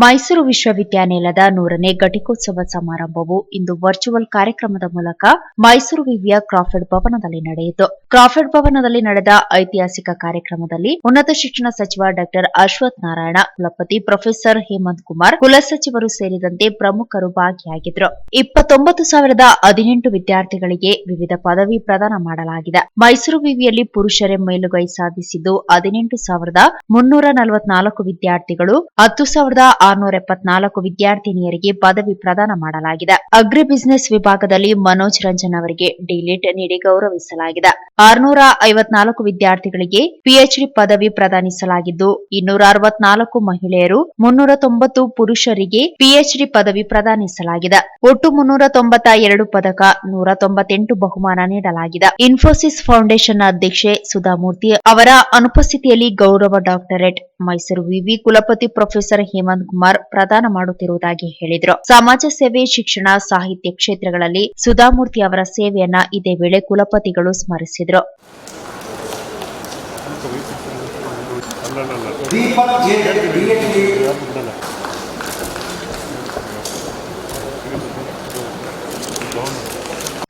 ಮೈಸೂರು ವಿಶ್ವವಿದ್ಯಾನಿಲಯದ ನೂರನೇ ಘಟಿಕೋತ್ಸವ ಸಮಾರಂಭವು ಇಂದು ವರ್ಚುವಲ್ ಕಾರ್ಯಕ್ರಮದ ಮೂಲಕ ಮೈಸೂರು ವಿವಿಯ ಕ್ರಾಫೆಡ್ ಭವನದಲ್ಲಿ ನಡೆಯಿತು. ಕ್ರಾಫೆಡ್ ಭವನದಲ್ಲಿ ನಡೆದ ಐತಿಹಾಸಿಕ ಕಾರ್ಯಕ್ರಮದಲ್ಲಿ ಉನ್ನತ ಶಿಕ್ಷಣ ಸಚಿವ ಡಾ ಅಶ್ವಥ್ ನಾರಾಯಣ, ಕುಲಪತಿ ಪ್ರೊಫೆಸರ್ ಹೇಮಂತ್ ಕುಮಾರ್ ಕುಲಸಚಿವರು ಸೇರಿದಂತೆ ಪ್ರಮುಖರು ಭಾಗಿಯಾಗಿದ್ದರು. ಇಪ್ಪತ್ತೊಂಬತ್ತು ಸಾವಿರದ ಹದಿನೆಂಟು ವಿದ್ಯಾರ್ಥಿಗಳಿಗೆ ವಿವಿಧ ಪದವಿ ಪ್ರದಾನ ಮಾಡಲಾಗಿದೆ. ಮೈಸೂರು ವಿವಿಯಲ್ಲಿ ಪುರುಷರೇ ಮೇಲುಗೈ ಸಾಧಿಸಿದ್ದು ಹದಿನೆಂಟು ಸಾವಿರದ ಮುನ್ನೂರ ನಲವತ್ನಾಲ್ಕು ವಿದ್ಯಾರ್ಥಿಗಳು, ಹತ್ತು ಸಾವಿರದ ಆರುನೂರ ಎಪ್ಪತ್ನಾಲ್ಕು ವಿದ್ಯಾರ್ಥಿನಿಯರಿಗೆ ಪದವಿ ಪ್ರದಾನ ಮಾಡಲಾಗಿದೆ. ಅಗ್ರಿ ಬಿಸಿನೆಸ್ ವಿಭಾಗದಲ್ಲಿ ಮನೋಜ್ ರಂಜನ್ ಅವರಿಗೆ ಡಿಲಿಟ್ ನೀಡಿ ಗೌರವಿಸಲಾಗಿದೆ. ಆರುನೂರ ಐವತ್ನಾಲ್ಕು ವಿದ್ಯಾರ್ಥಿಗಳಿಗೆ ಪಿಎಚ್ಡಿ ಪದವಿ ಪ್ರದಾನಿಸಲಾಗಿದ್ದು ಇನ್ನೂರ ಅರವತ್ನಾಲ್ಕು ಮಹಿಳೆಯರು ಮುನ್ನೂರ ತೊಂಬತ್ತು ಪುರುಷರಿಗೆ ಪಿಎಚ್ಡಿ ಪದವಿ ಪ್ರದಾನಿಸಲಾಗಿದೆ. ಒಟ್ಟು ಮುನ್ನೂರ ತೊಂಬತ್ತ ಎರಡು ಪದಕ ನೂರ ತೊಂಬತ್ತೆಂಟು ಬಹುಮಾನ ನೀಡಲಾಗಿದೆ. ಇನ್ಫೋಸಿಸ್ ಫೌಂಡೇಶನ್ ಅಧ್ಯಕ್ಷೆ ಸುಧಾಮೂರ್ತಿ ಅವರ ಅನುಪಸ್ಥಿತಿಯಲ್ಲಿ ಗೌರವ ಡಾಕ್ಟರೇಟ್ ಮೈಸೂರು ವಿವಿ ಕುಲಪತಿ ಪ್ರೊಫೆಸರ್ ಹೇಮಂತ್ ಕುಮಾರ್ ಪ್ರದಾನ ಮಾಡುತ್ತಿರುವುದಾಗಿ ಹೇಳಿದರು. ಸಮಾಜ ಸೇವೆ, ಶಿಕ್ಷಣ, ಸಾಹಿತ್ಯ ಕ್ಷೇತ್ರಗಳಲ್ಲಿ ಸುಧಾಮೂರ್ತಿ ಅವರ ಸೇವೆಯನ್ನ ಇದೇ ವೇಳೆ ಕುಲಪತಿಗಳು ಸ್ಮರಿಸಿದರು.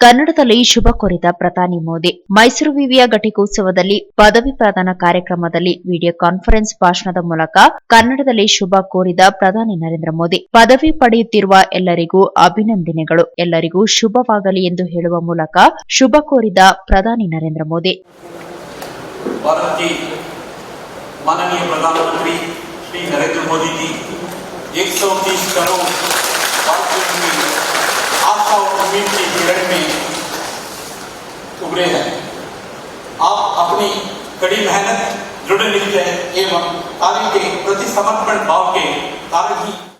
ಕನ್ನಡದಲ್ಲಿ ಶುಭ ಕೋರಿದ ಪ್ರಧಾನಿ ಮೋದಿ ಮೈಸೂರು ವಿವಿಯ ಘಟಿಕೋತ್ಸವದಲ್ಲಿ ಪದವಿ ಪ್ರದಾನ ಕಾರ್ಯಕ್ರಮದಲ್ಲಿ ವಿಡಿಯೋ ಕಾನ್ಫರೆನ್ಸ್ ಭಾಷಣದ ಮೂಲಕ ಕನ್ನಡದಲ್ಲಿ ಶುಭ ಕೋರಿದ ಪ್ರಧಾನಿ ನರೇಂದ್ರ ಮೋದಿ ಪದವಿ ಪಡೆಯುತ್ತಿರುವ ಎಲ್ಲರಿಗೂ ಅಭಿನಂದನೆಗಳು ಎಲ್ಲರಿಗೂ ಶುಭವಾಗಲಿ ಎಂದು ಹೇಳುವ ಮೂಲಕ ಶುಭ ಕೋರಿದ ಪ್ರಧಾನಿ ನರೇಂದ್ರ ಮೋದಿ भारत के माननीय प्रधानमंत्री श्री नरेंद्र मोदी जी 130 करोड़ भारतीयों अपनी कड़ी मेहनत दृढ़ निश्चय एवं कार्य के प्रति समर्पण भाव के कारण ही